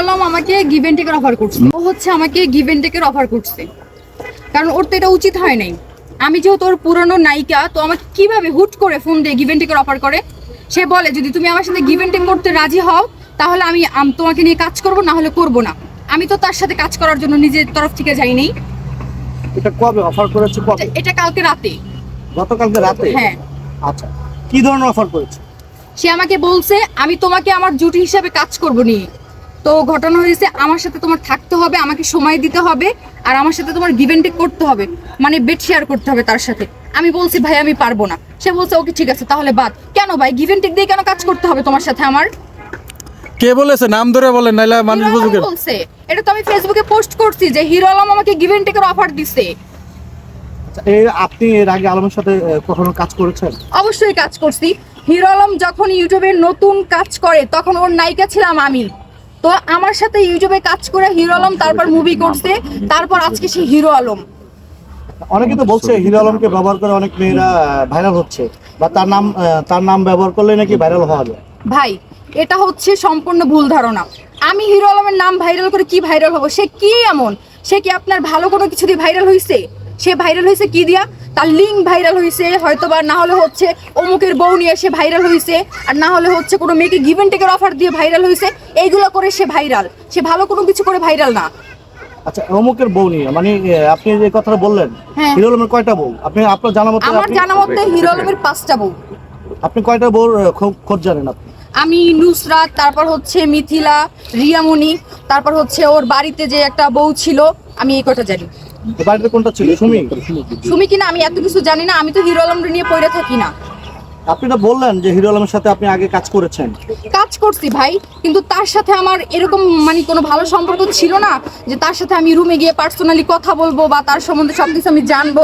আমাকে give টেকের offer করছে। ও হচ্ছে আমাকে গিভ টেকের অফার করছে। কারণ ওর তো এটা উচিত হয় নাই। আমি যেহেতু ওর পুরনো নায়িকা তো আমাকে কীভাবে হুট করে ফোন দিয়ে গিভ টেকের অফার করে? সে বলে যদি তুমি আমার সাথে গিভ টেক করতে রাজি হও তাহলে আমি তোমাকে নিয়ে কাজ করব না হলে করব না। আমি তো তার সাথে কাজ করার জন্য নিজের তরফ থেকে যাইনি। এটা কবে অফার করেছে কবে? এটা কালকে রাতে। গতকালকে রাতে? হ্যাঁ। আচ্ছা কি ধরনের অফার করেছে? সে আমাকে বলছে আমি তোমাকে আমার জুটি হিসাবে কাজ করব নিয়ে। তো ঘটনা হয়েছে আমার সাথে তোমার থাকতে হবে আমাকে সময় দিতে হবে আর আমার সাথে তোমার গিভেন টেক করতে হবে মানে বেড শেয়ার করতে হবে তার সাথে। আমি বলছি ভাই আমি পারব না। সে বলছে ওকে ঠিক আছে তাহলে বাদ। কেন ভাই? গিভেন টেক দিয়ে কেন কাজ করতে হবে তোমার সাথে আমার? কে বলেছে? নাম ধরে বলেন নাইলে মানুষ বুঝুকে বলছে এটা তো আমি ফেসবুকে পোস্ট করছি যে হিরো আলম আমাকে গিভেন টেকের অফার দিছে। আচ্ছা, এর আপনি এর আগে আলমের সাথে কখনো কাজ করেছেন? অবশ্যই কাজ করছি। হিরো আলম যখন ইউটিউবে নতুন কাজ করে তখন ওর নায়িকা ছিলাম আমি। তো আমার সাথে ইউটিউবে কাজ করে হিরো আলম তারপর মুভি করছে তারপর আজকে সে হিরো আলম। অনেকে তো বলছে হিরো আলমকে ব্যবহার করে অনেক মেয়েরা ভাইরাল হচ্ছে বা তার নাম তার নাম ব্যবহার করলে নাকি ভাইরাল হওয়া যায়? ভাই এটা হচ্ছে সম্পূর্ণ ভুল ধারণা। আমি হিরো আলমের নাম ভাইরাল করে কি ভাইরাল হব? সে কি এমন? সে কি আপনার ভালো কোনো কিছু দিয়ে ভাইরাল হয়েছে সে ভাইরাল হয়েছে কি দিয়া? তার লিঙ্ক ভাইরাল হয়েছে হয়তো বা না হলে হচ্ছে অমুকের বউ নিয়ে সে ভাইরাল হয়েছে আর না হলে হচ্ছে কোনো মেয়েকে গিভেন টেকের অফার দিয়ে ভাইরাল হয়েছে এইগুলো করে সে ভাইরাল। সে ভালো কোনো কিছু করে ভাইরাল না। আচ্ছা অমুকের বউ নিয়ে মানে আপনি যে কথাটা বললেন হ্যাঁ। হিরো আলমের কয়টা বউ? আপনি আপনার জানা মতো আমার জানা মতে হিরো আলমের পাঁচটা বউ। আপনি কয়টা আহ, খোঁজ জানেন আপনি? আমি নুসরাত তারপর হচ্ছে মিথিলা রিয়ামণি তারপর হচ্ছে ওর বাড়িতে যে একটা বউ ছিল আমি এই কটা জানি। বাড়িতে কোনটা ছিল? সুমি? সুমি কিনা আমি এত কিছু জানি না আমি তো হিরো আলম নিয়ে পড়ে থাকি না। আপনি তো বললেন যে হিরো আলমের সাথে আপনি আগে কাজ করেছেন। কাজ করছি ভাই কিন্তু তার সাথে আমার এরকম মানে কোনো ভালো সম্পর্ক ছিল না যে তার সাথে আমি রুমে গিয়ে পার্সোনালি কথা বলব বা তার সম্বন্ধে সব কিছু আমি জানব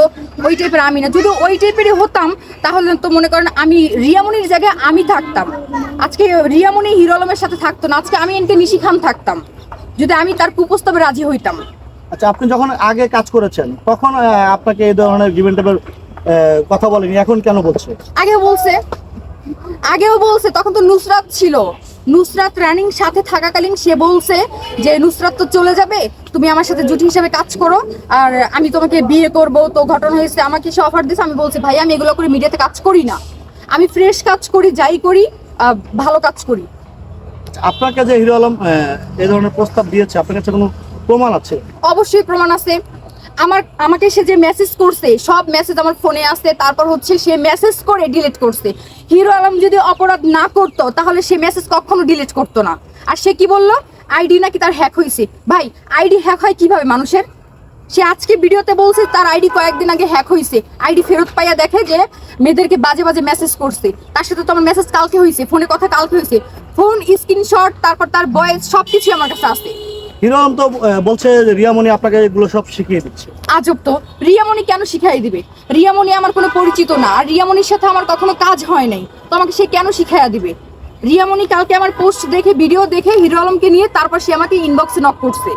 ওই টাইপের আমি না। যদি ওই টাইপেরই হতাম তাহলে তো মনে করেন আমি রিয়ামনির জায়গায় আমি থাকতাম। আজকে রিয়ামনি হিরো আলমের সাথে থাকতো না আজকে আমি এনকে নিশি খান থাকতাম। যদি আমি তার কুপ্রস্তাবে রাজি হইতাম। আচ্ছা আপনি যখন আগে কাজ করেছেন তখন আপনাকে এই ধরনের গিভেন টেপের কথা বলেনি এখন কেন বলছে? আগে বলছে। আগেও বলছে তখন তো নুসরাত ছিল। নুসরাত রানিং সাথে থাকাকালীন সে বলছে যে নুসরাত তো চলে যাবে তুমি আমার সাথে জুটি হিসাবে কাজ করো আর আমি তোমাকে বিয়ে করব তো ঘটনা হয়েছে আমাকে সে অফার দিয়েছে। আমি বলছি ভাই আমি এগুলো করে মিডিয়াতে কাজ করি না। আমি ফ্রেশ কাজ করি যাই করি ভালো কাজ করি। আপনাকে যে হিরো আলম এই ধরনের প্রস্তাব দিয়েছে আপনার কাছে কোনো প্রমাণ আছে? অবশ্যই প্রমাণ আছে। আমার, আমাকে সে যে মেসেজ করছে, সব মেসেজ আমার ফোনে আছে তারপর হচ্ছে সে মেসেজ করে ডিলিট করছে। হিরো আলম যদি অপরাধ না করতো, তাহলে সে মেসেজ কখনো ডিলিট করতো না। আর সে কি বলল? আইডি নাকি তার হ্যাক হয়েছে ভাই আইডি হ্যাক হয় কীভাবে মানুষের? সে আজকে ভিডিওতে বলছে তার আইডি কয়েকদিন আগে হ্যাক হয়েছে আইডি ফেরত পাইয়া দেখে যে মেয়েদেরকে বাজে বাজে মেসেজ করছে। তার সাথে তো আমার মেসেজ কালকে হয়েছে ফোনে কথা কালকে হয়েছে ফোন স্ক্রিনশট তারপর তার বয়েস সব কিছুই আমার কাছে আছে। হিরো আলম তো বলছে রিয়ামণি আপনাকে এগুলো সব শিখিয়ে দিচ্ছে। আজব তো। রিয়ামণি কেন শিখাই দিবে? রিয়ামণি আমার কোনো পরিচিত না, আর রিয়ামণির সাথে আমার কখনো কাজ হয় নাই। তো আমাকে সে কেন শিখাইয়া দিবে? রিয়ামণি কালকে আমার পোস্ট দেখে ভিডিও দেখে হিরো আলমকে নিয়ে তারপর সে আমাকে ইনবক্সে নক করছে।